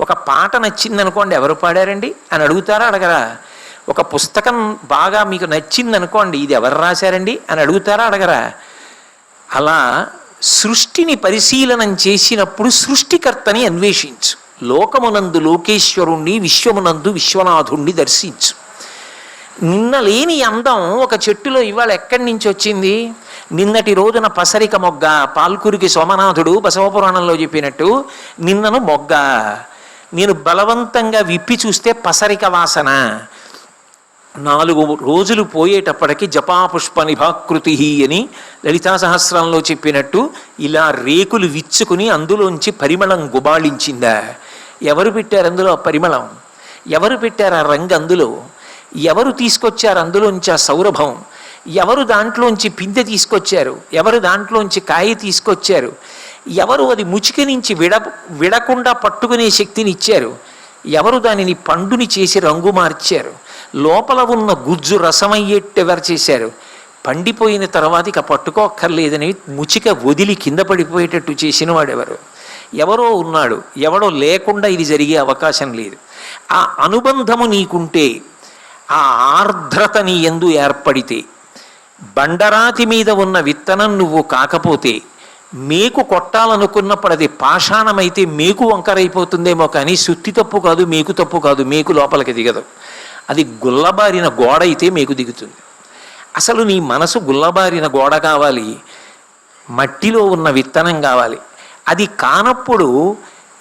ఒక పాట నచ్చింది అనుకోండి ఎవరు పాడారండి? అని అడుగుతారా? అడగరా. ఒక పుస్తకం బాగా మీకు నచ్చింది అనుకోండి ఇది ఎవరు రాశారండి? అని అడుగుతారా? అడగరా. అలా సృష్టిని పరిశీలనం చేసినప్పుడు సృష్టికర్తని అన్వేషించు. లోకమునందు లోకేశ్వరుణ్ణి విశ్వమునందు విశ్వనాథుణ్ణి దర్శించు. నిన్న లేని అందం ఒక చెట్టులో ఇవాళ ఎక్కడి నుంచి వచ్చింది? నిన్నటి రోజున పసరిక మొగ్గ పాల్కురికి సోమనాథుడు బసవపురాణంలో చెప్పినట్టు నిన్నను మొగ్గ. నేను బలవంతంగా విప్పి చూస్తే పసరిక వాసన. నాలుగు రోజులు పోయేటప్పటికి జపాపుష్ప నిభాకృతి అని లలితా సహస్రంలో చెప్పినట్టు ఇలా రేకులు విచ్చుకుని అందులోంచి పరిమళం గుబాళించిందా. ఎవరు పెట్టారు అందులో ఆ పరిమళం? ఎవరు పెట్టారు ఆ రంగు అందులో? ఎవరు తీసుకొచ్చారు అందులోంచి ఆ సౌరభం? ఎవరు దాంట్లోంచి పిందె తీసుకొచ్చారు? ఎవరు దాంట్లోంచి కాయ తీసుకొచ్చారు? ఎవరు అది ముచిక నుంచి విడ విడకుండా పట్టుకునే శక్తిని ఇచ్చారు. ఎవరు దానిని పండుని చేసి రంగు మార్చారు. లోపల ఉన్న గుజ్జు రసమయ్యేట్టు ఎవరు చేశారు పండిపోయిన తర్వాత ఇక పట్టుకోక్కర్లేదని ముచిక వదిలి కింద పడిపోయేటట్టు చేసిన వాడెవరు? ఎవరో ఉన్నాడు. ఎవడో లేకుండా ఇది జరిగే అవకాశం లేదు. ఆ అనుబంధము నీకుంటే ఆ ఆర్ద్రత నీ ఎందు ఏర్పడితే బండరాతి మీద ఉన్న విత్తనం నువ్వు కాకపోతే మేకు కొట్టాలనుకున్నప్పుడు అది పాషాణమైతే మీకు వంకరైపోతుందేమో కానీ సుత్తి తప్పు కాదు మీకు తప్పు కాదు మీకు లోపలికి దిగదు. అది గుల్లబారిన గోడ అయితే మీకు దిగుతుంది. అసలు నీ మనసు గుల్లబారిన గోడ కావాలి మట్టిలో ఉన్న విత్తనం కావాలి. అది కానప్పుడు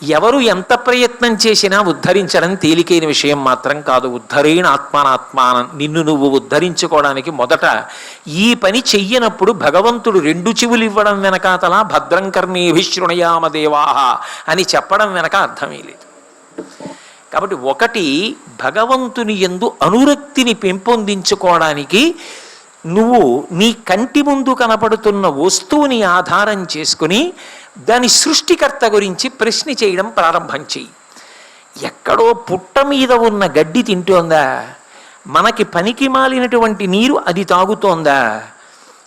ఎవరు ఎంత ప్రయత్నం చేసినా ఉద్ధరించడం తేలికైన విషయం మాత్రం కాదు. ఉద్ధరేణ ఆత్మానాత్మానం నిన్ను నువ్వు ఉద్ధరించుకోవడానికి మొదట ఈ పని చెయ్యనప్పుడు భగవంతుడు రెండు చెవులు ఇవ్వడం వెనకాతలా భద్రం కర్ణేభిశృణయామ దేవాహ అని చెప్పడం వెనక అర్థమే లేదు. కాబట్టి ఒకటి భగవంతుని ఎందు అనురక్తిని పెంపొందించుకోవడానికి నువ్వు నీ కంటి ముందు కనపడుతున్న వస్తువుని ఆధారం చేసుకుని దాని సృష్టికర్త గురించి ప్రశ్న చేయడం ప్రారంభం చేయి ఎక్కడో పుట్ట మీద ఉన్న గడ్డి తింటోందా? మనకి పనికి మాలినటువంటి నీరు అది తాగుతోందా?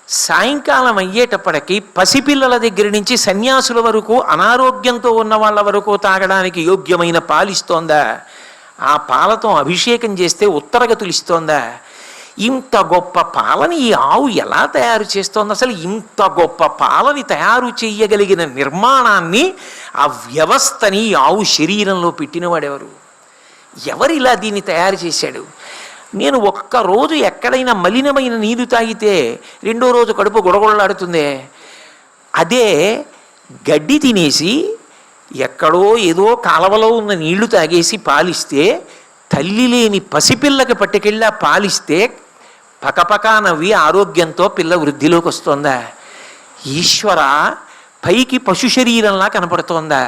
సాయంకాలం అయ్యేటప్పటికి పసిపిల్లల దగ్గర నుంచి సన్యాసుల వరకు అనారోగ్యంతో ఉన్న వాళ్ళ వరకు తాగడానికి యోగ్యమైన పాలిస్తోందా? ఆ పాలతో అభిషేకం చేస్తే ఉత్తరగతులు ఇస్తోందా? ఇంత గొప్ప పాలని ఈ ఆవు ఎలా తయారు చేస్తోంది? అసలు ఇంత గొప్ప పాలని తయారు చేయగలిగిన నిర్మాణాన్ని ఆ వ్యవస్థని ఆవు శరీరంలో పెట్టినవాడెవరు? ఎవరిలా దీన్ని తయారు చేశాడు? నేను ఒక్క రోజు ఎక్కడైనా మలినమైన నీరు తాగితే రెండో రోజు కడుపు గొడగొడలాడుతుందే. అదే గడ్డి తినేసి ఎక్కడో ఏదో కాలవలో ఉన్న నీళ్ళు తాగేసి పాలిస్తే తల్లి లేని పసిపిల్లకి పట్టుకెళ్ళి పాలిస్తే పకపకా నవ్వి ఆరోగ్యంతో పిల్ల వృద్ధిలోకి వస్తుందా ఈశ్వర పైకి పశు శరీరంలా కనపడుతోందా?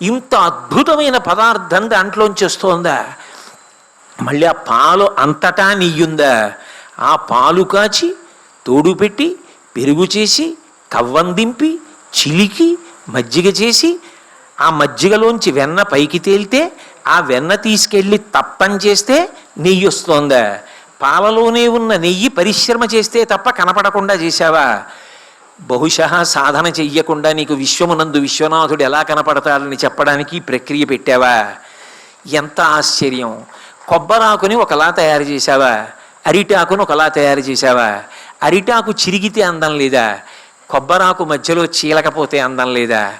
ఇంత అద్భుతమైన పదార్థం దాంట్లోంచి వస్తోందా మళ్ళీ ఆ పాలు అంతటా నెయ్యుందా ఆ పాలు కాచి తోడు పెట్టి పెరుగు చేసి కవ్వం దింపి చిలికి మజ్జిగ చేసి ఆ మజ్జిగలోంచి వెన్న పైకి తేలితే ఆ వెన్న తీసుకెళ్ళి తప్పని చేస్తే నెయ్యి వస్తోందా పాలలోనే ఉన్న నెయ్యి పరిశ్రమ చేస్తే తప్ప కనపడకుండా చేశావా? బహుశా సాధన చెయ్యకుండా నీకు విశ్వమునందు విశ్వనాథుడు ఎలా కనపడతాడని చెప్పడానికి ప్రక్రియ పెట్టావా? ఎంత ఆశ్చర్యం! కొబ్బరాకుని ఒకలా తయారు చేశావా? అరిటాకుని ఒకలా తయారు చేశావా? అరిటాకు చిరిగితే అందం లేదా? కొబ్బరాకు మధ్యలో చీలకపోతే అందం లేదా?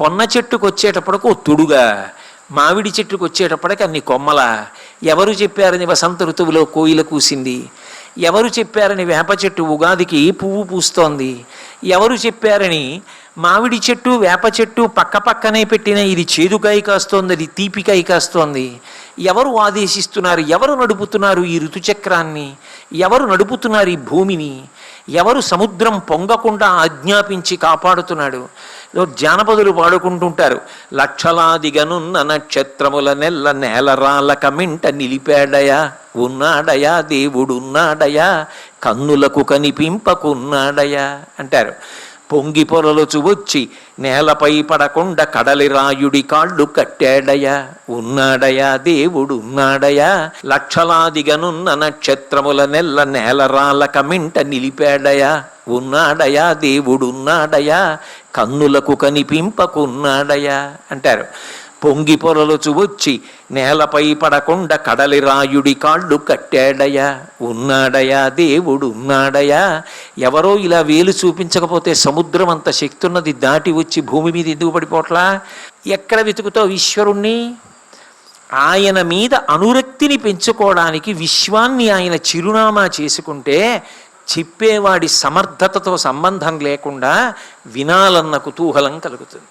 పొన్న చెట్టుకు వచ్చేటప్పటికి ఓ తుడుగా? మామిడి చెట్టుకు వచ్చేటప్పటికి అన్ని కొమ్మల? ఎవరు చెప్పారని వసంత ఋతువులో కోయిల కూసింది? ఎవరు చెప్పారని వేప చెట్టు ఉగాదికి పువ్వు పూస్తోంది? ఎవరు చెప్పారని మామిడి చెట్టు వేప చెట్టు పక్క పక్కనే పెట్టిన ఇది చేదుకాయ కాస్తోంది అది తీపికాయ కాస్తోంది. ఎవరు ఆదేశిస్తున్నారు? ఎవరు నడుపుతున్నారు ఈ ఋతుచక్రాన్ని? ఎవరు నడుపుతున్నారు ఈ భూమిని? ఎవరు సముద్రం పొంగకుండా ఆజ్ఞాపించి కాపాడుతున్నాడు? జానపదులు పాడుకుంటుంటారు. లక్షలాదిగనున్న నక్షత్రముల నెల్ల నేలరాలక మింట నిలిపాడయా ఉన్నాడయా దేవుడున్నాడయా కన్నులకు కనిపింపకున్నాడయా అంటారు. పొంగి పొరలుచు వచ్చి నేలపై పడకుండా కడలి రాయుడి కాళ్ళు కట్టాడయా ఉన్నాడయా దేవుడు ఉన్నాడయా లక్షలాదిగనున్న నక్షత్రముల నెల్ల నేలరాలక మింట నిలిపాడయా ఉన్నాడయా దేవుడున్నాడయా కన్నులకు కనిపింపకున్నాడయా అంటారు. పొంగి పొరలుచు వచ్చి నేలపై పడకుండా కడలి రాయుడి కాళ్ళు కట్టాడయా? ఉన్నాడయా? దేవుడు ఉన్నాడయా? ఎవరో ఇలా వేలు చూపించకపోతే సముద్రం అంత శక్తి ఉన్నది దాటి వచ్చి భూమి మీద ఎందుకు పడిపోట్లా ఎక్కడ వెతుకుతావు ఈశ్వరుణ్ణి? ఆయన మీద అనురక్తిని పెంచుకోవడానికి విశ్వాన్ని ఆయన చిరునామా చేసుకుంటే చెప్పేవాడి సమర్థతతో సంబంధం లేకుండా వినాలన్న కుతూహలం కలుగుతుంది.